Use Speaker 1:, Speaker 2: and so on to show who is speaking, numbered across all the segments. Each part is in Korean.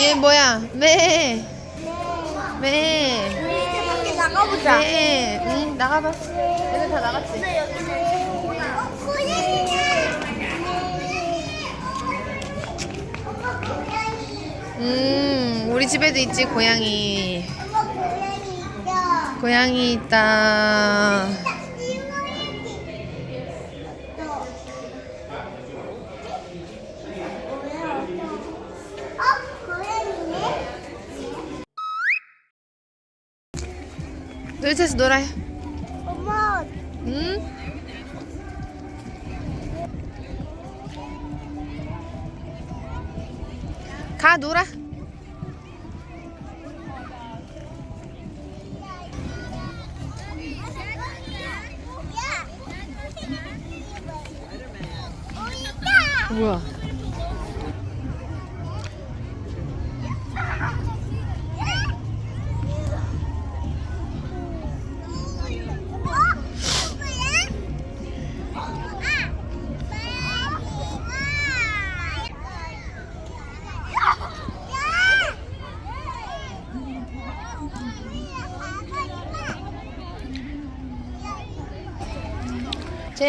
Speaker 1: 얘 뭐야? 매. 매.
Speaker 2: 우리 이제 밖에 나가보자.
Speaker 1: 매. 응, 나가봐. 애들 다 나갔지? 음, 우리 집에도 있지, 고양이.
Speaker 2: 엄마 고양이 있어.
Speaker 1: 고양이 있다. 놀이터에서 놀아요.
Speaker 2: 엄마
Speaker 1: 응? 가 놀아.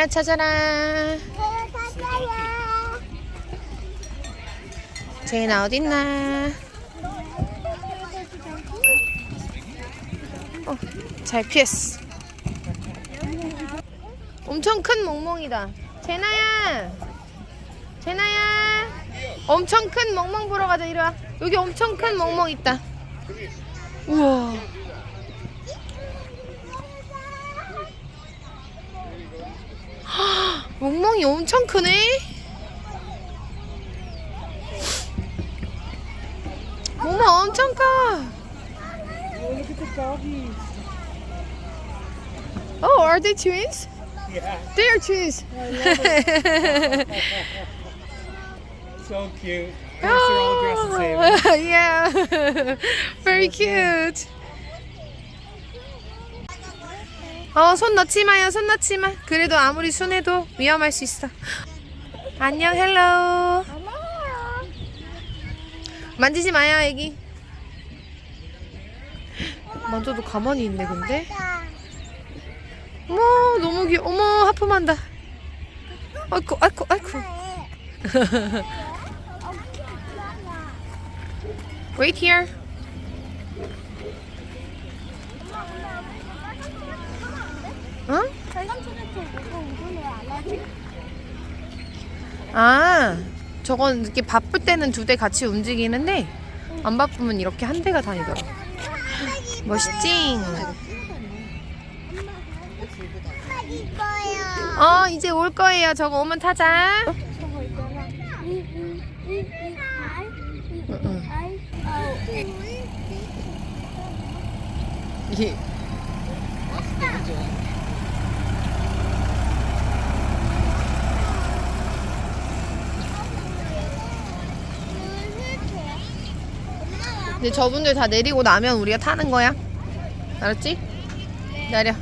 Speaker 1: 제인아 찾아라. 제인아 어딨나? 어, 잘 피했어. 엄청 큰 멍멍이다. 제나야, 제나야, 엄청 큰 멍멍 보러 가자. 이리 와. 여기 엄청 큰 멍멍 있다. 우와. 멍멍이 엄청 크네. 멍멍 엄청 커.
Speaker 3: Look at the doggies.
Speaker 1: Oh, are they twins?
Speaker 3: Yeah,
Speaker 1: They are twins.
Speaker 3: so cute. Of course, they're all dressed the same.
Speaker 1: Oh, yeah. Very cute. 어, 손 넣지 마요. 손 넣지 마. 그래도 아무리 순해도 위험할 수 있어. 안녕, 헬로. 만지지 마요, 애기. 만져도 가만히 있네, 근데. 어머, 너무 귀여워. 어머, 하품한다. 아이쿠, 아이쿠, 아이쿠. Wait here. 응? 아, 저건 이렇게 바쁠 때는 두 대 같이 움직이는데 안 바쁘면 이렇게 한 대가 다니더라. 멋있지? 어, 이제 올 거예요. 저거 오면 타자.
Speaker 2: 저거 있잖아.
Speaker 1: 응, 응.
Speaker 2: 어.
Speaker 1: 이 근데 저분들 다 내리고 나면 우리가 타는 거야. 알았지? 내려.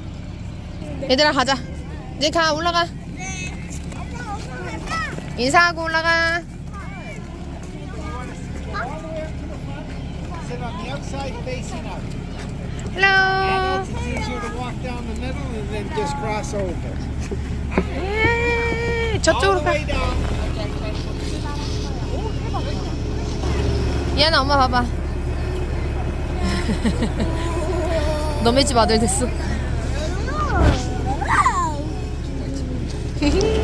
Speaker 1: 얘들아 가자. 이제 가 올라가. 인사하고 올라가. 헬로. 예, 저쪽으로 가. 얘는 엄마 봐봐. 너네 집 아들 됐어.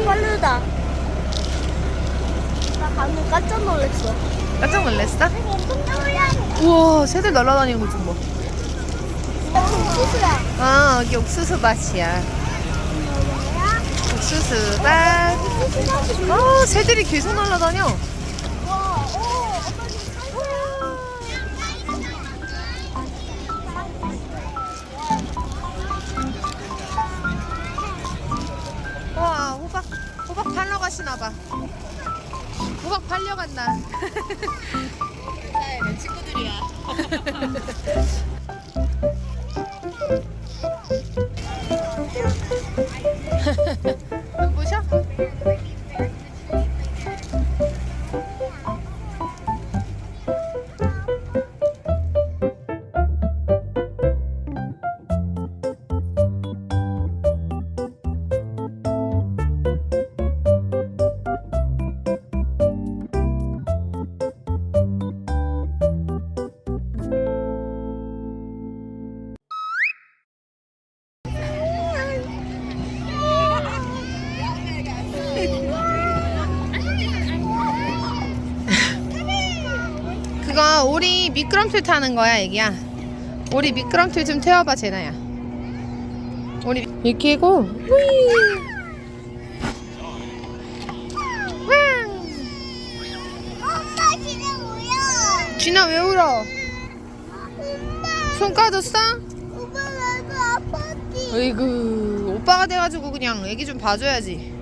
Speaker 2: 빠르다. 나 방금 깜짝 놀랐어.
Speaker 1: 깜짝 놀랐어?
Speaker 2: 엄청.
Speaker 1: 우와 새들 날아다니는 거 좀 봐.
Speaker 2: 옥수수야.
Speaker 1: 아 여기 옥수수 밭이야. 옥수수 밭. 아 새들이 계속 날아다녀. 호박 팔러 가시나 봐. 호박 팔려 간다. 내 친구들이야. 눈부셔? 미끄럼틀 타는 거야 애기야. 오리 미끄럼틀 좀 태워봐 제나야. 오리 이렇게 하고 후이? 쥐나 왜 울어?
Speaker 2: 엄마,
Speaker 1: 손 까졌어?
Speaker 2: 오빠 나도 아팠지.
Speaker 1: 어이구 오빠가 돼가지고 그냥 애기 좀 봐줘야지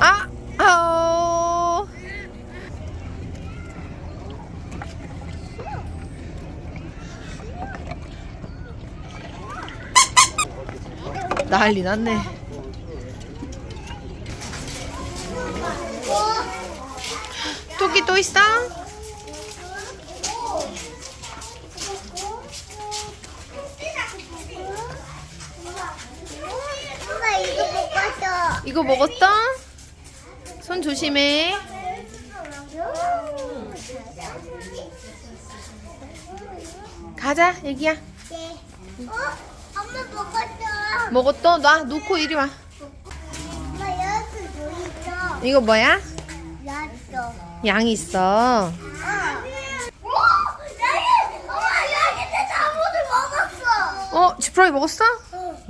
Speaker 1: 아! 아오 난리 났네 토끼 또 있어?
Speaker 2: 이거 못 봤어.
Speaker 1: 이거 먹었어? 손 조심해 가자 애기야
Speaker 2: 네. 어? 엄마 먹었어.
Speaker 1: 먹었어? 놔 놓고 이리 와? 이거 뭐야?
Speaker 2: 야또.
Speaker 1: 양 있어
Speaker 2: 어.
Speaker 1: 지푸라기 먹었어?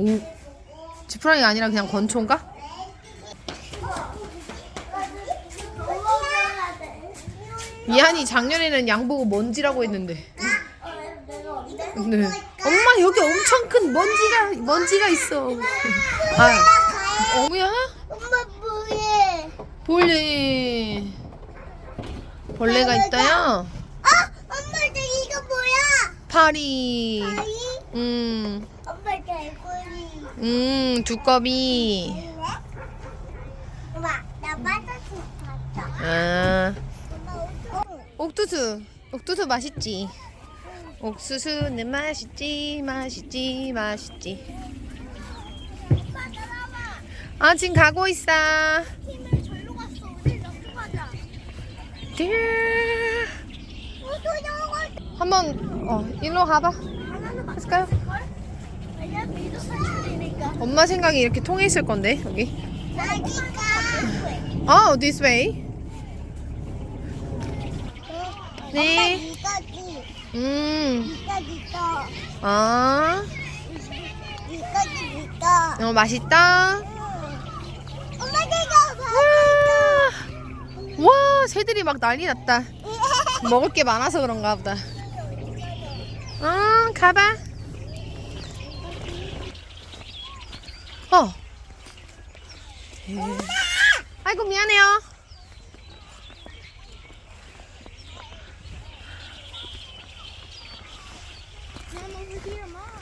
Speaker 2: 응.
Speaker 1: 오 지푸라기가 아니라 그냥
Speaker 2: 돼.
Speaker 1: 미안이 작년에는 양 보고 먼지라고 했는데 네. 엄마 여기 엄청 큰 먼지가 먼지가 있어 아 어머야?
Speaker 2: 엄마 뭐해?
Speaker 1: 벌레 벌레가 있다요?
Speaker 2: 아, 엄마 저 이거 뭐야?
Speaker 1: 파리
Speaker 2: 아이,
Speaker 1: 음,
Speaker 2: 엄마 개구리.
Speaker 1: 음 두꺼비
Speaker 2: 엄마 나 빠졌어.
Speaker 1: 아. 옥수수 옥수수 맛있지 옥수수는 맛있지 맛있지 맛있지 아 지금 가고 있어. 한번 어 일로 가봐 할까요? 엄마 생각이 이렇게 통해 있을 건데 여기. 어 this way 네.
Speaker 2: 엄마.
Speaker 1: 음,
Speaker 2: 이거지 또.
Speaker 1: 아,
Speaker 2: 이거지 이거.
Speaker 1: 어 맛있다.
Speaker 2: 엄마 내가
Speaker 1: 와, 와, 새들이 막 난리 났다. 먹을 게 많아서 그런가 보다. 어, 가봐. 어. 예. 아이고 미안해요. your Mom.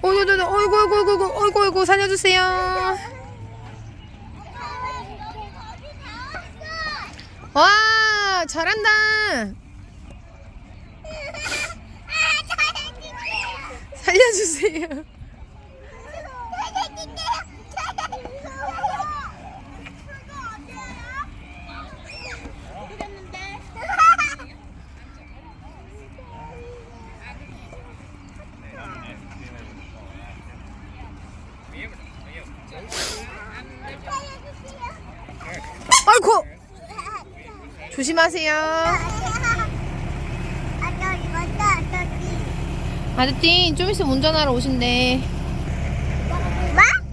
Speaker 1: 어이구, 어이구, 어이구, 어이구, 어이구, 어이구, 어이구, 살려주세요. 와, 잘한다. 살려주세요. 조심하세요. 아저씨 좀 있으면 운전하러 오신대. 뭐?